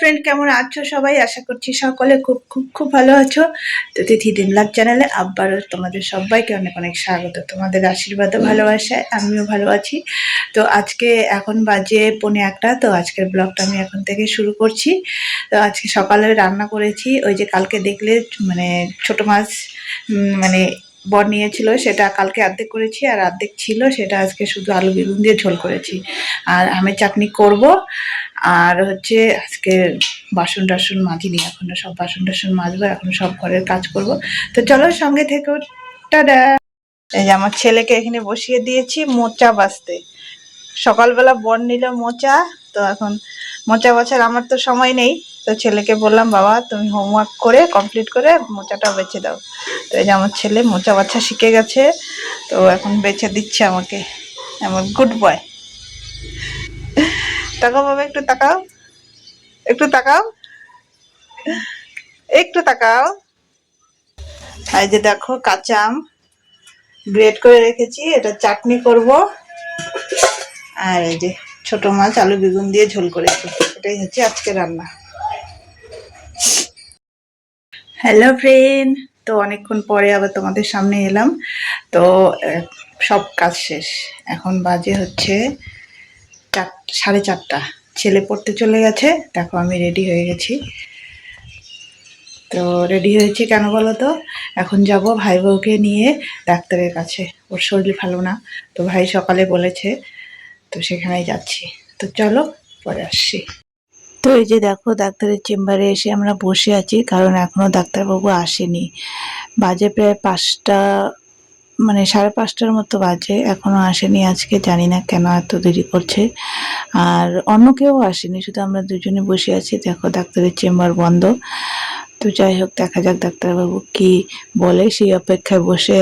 Friend কেমন আছো সবাই? আশা করছি সকলে খুব খুব খুব ভালো আছো। তো তিথি দিন লাগ চ্যানেলে আবারও তোমাদের সবাইকে অনেক অনেক স্বাগত। তোমাদের আশীর্বাদ ও ভালোবাসায় আমিও ভালো আছি। তো আজকে এখন বাজে পনে একটা, তো আজকের ব্লগটা আমি এখন থেকে শুরু করছি। তো আজকে সকালে রান্না করেছি, ওই যে কালকে দেখলে মানে ছোট মাছ মানে বর নিয়েছিল, সেটা কালকে অর্ধেক করেছি, আর অর্ধেক ছিল, সেটা আজকে শুধু আলু বেগুন দিয়ে ঝোল করেছি। আর আমি চাটনি করব। আর হচ্ছে আজকে বাসন টাসন মাজিনি, এখনও সব বাসন টাসন মাজবো এখন সব ঘরের কাজ করব। তো চলো সঙ্গে থেকো, টাটা। এই যে আমার ছেলেকে এখানে বসিয়ে দিয়েছি মোচা বাছতে সকালবেলা বর নিল মোচা, তো এখন মোচা বাছার আমার তো সময় নেই। তো ছেলেকে বললাম, বাবা, তুমি হোমওয়ার্ক করে কমপ্লিট করে মোচাটা বেছে দাও। তো এই যে আমার ছেলে মোচা বাছা শিখে গেছে, তো এখন বেছে দিচ্ছে আমাকে। আমার গুড বয় তাকাও বাবা, একটু তাকাও। একটু তাকাও। একটু তাকাও। এই যে দেখো, কাঁচা আম। গ্রেট করে রেখেছি, এটা চাটনি করব। আর এই যে ছোট মাছ, আলু বেগুন দিয়ে ঝোল করেছি, এটাই হচ্ছে আজকে রান্না। হ্যালো ফ্রেন্ড, তো অনেকক্ষণ পরে আবার তোমাদের সামনে এলাম। তো সব কাজ শেষ। এখন বাজে হচ্ছে চার, সাড়ে চারটা। ছেলে পড়তে চলে গেছে, দেখো আমি রেডি হয়ে গেছি। তো রেডি হয়েছি কেন বলো তো? এখন যাব ভাই বউকে নিয়ে ডাক্তারের কাছে। ওর শরীর ভালো না। তো ভাই সকালে বলেছে, তো সেখানেই যাচ্ছি। তো চলো, পরে আসছি। তো এই যে দেখো, ডাক্তারের চেম্বারে এসে আমরা বসে আছি, কারণ এখনও ডাক্তারবাবু আসেনি। বাজে প্রায় পাঁচটা মানে সাড়ে পাঁচটার মতো বাজে, এখনও আসেনি, আজকে জানি না কেন এত দেরি করছে। আর অন্য কেউ আসেনি, শুধু আমরা দুজনে বসে আছি, দেখো ডাক্তারের চেম্বার বন্ধ। তো যাই হোক, দেখা যাক ডাক্তারবাবু কি বলে, সেই অপেক্ষায় বসে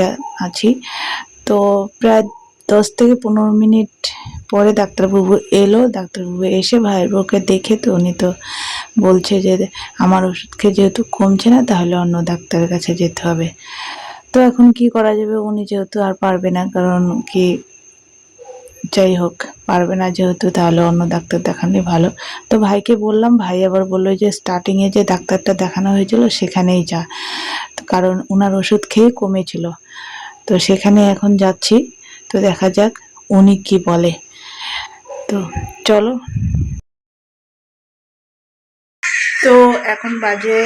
আছি। তো প্রায় দশ থেকে পনেরো মিনিট পরে ডাক্তারবাবু এলো, ডাক্তারবাবু এসে ভাইয়ের বউকে দেখে তো উনি তো বলছে যে, আমার ওষুধ খেয়ে যেহেতু কমছে না, তাহলে অন্য ডাক্তারের কাছে যেতে হবে। তো এখন কি করা যাবে? উনি যেহেতু আর পারবে না, কারণ কি যাই হোক, পারবে না যেহেতু, তাহলে অন্য ডাক্তার দেখানোই ভালো। তো ভাইকে বললাম, ভাই আবার বলল যে স্টার্টিংয়ে যে ডাক্তারটা দেখানো হয়েছিল, সেখানেই যা। কারণ ওনার ওষুধ খেয়ে কমেছিল। তো সেখানে এখন যাচ্ছি, তো দেখা যাক উনি কি বলে। তো চলো। তো এখন বাজে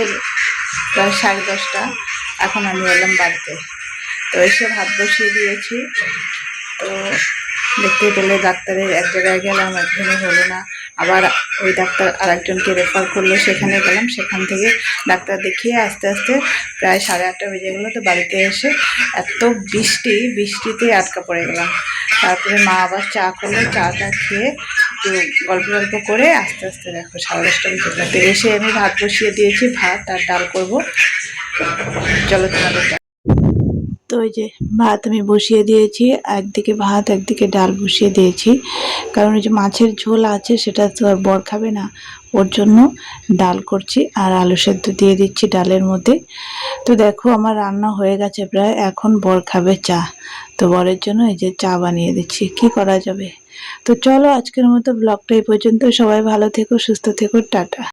প্রায় সাড়ে দশটা। এখন আমি এলাম বাড়িতে। তো এসে ভাত বসিয়ে দিয়েছি। তো দেখতে পেলে ডাক্তারের এক জায়গায় গেলাম একজনে হলো না। আবার ওই ডাক্তার আরেকজনকে রেফার করল, সেখানে গেলাম। সেখান থেকে ডাক্তার দেখিয়ে আস্তে আস্তে প্রায় সাড়ে আটটা বেজে গেলো। তো বাড়িতে এসে এত বৃষ্টি, বৃষ্টিতে আটকা পড়ে গেলাম। তারপরে মা আবার চা করল। চাটা খেয়ে একটু গল্প গল্প করে আস্তে আস্তে দেখো সাড়ে দশটা বেজে এসে আমি ভাত বসিয়ে দিয়েছি, ভাত আর ডাল করব। চলো তোমাদের তো ওই যে ভাত আমি বসিয়ে দিয়েছি, একদিকে ভাত, একদিকে ডাল বসিয়ে দিয়েছি। কারণ ওই যে মাছের ঝোল আছে, সেটা তো আর বর খাবে না। ওর জন্য ডাল করছি আর আলু সেদ্ধ দিয়ে দিচ্ছি ডালের মধ্যে। তো দেখো আমার রান্না হয়ে গেছে প্রায়, এখন বর খাবে চা। তো বরের জন্য এই যে চা বানিয়ে দিচ্ছি, কি করা যাবে? তো চলো আজকের মতো ব্লগটা এই পর্যন্ত সবাই ভালো থেকো, সুস্থ থেকো, টাটা।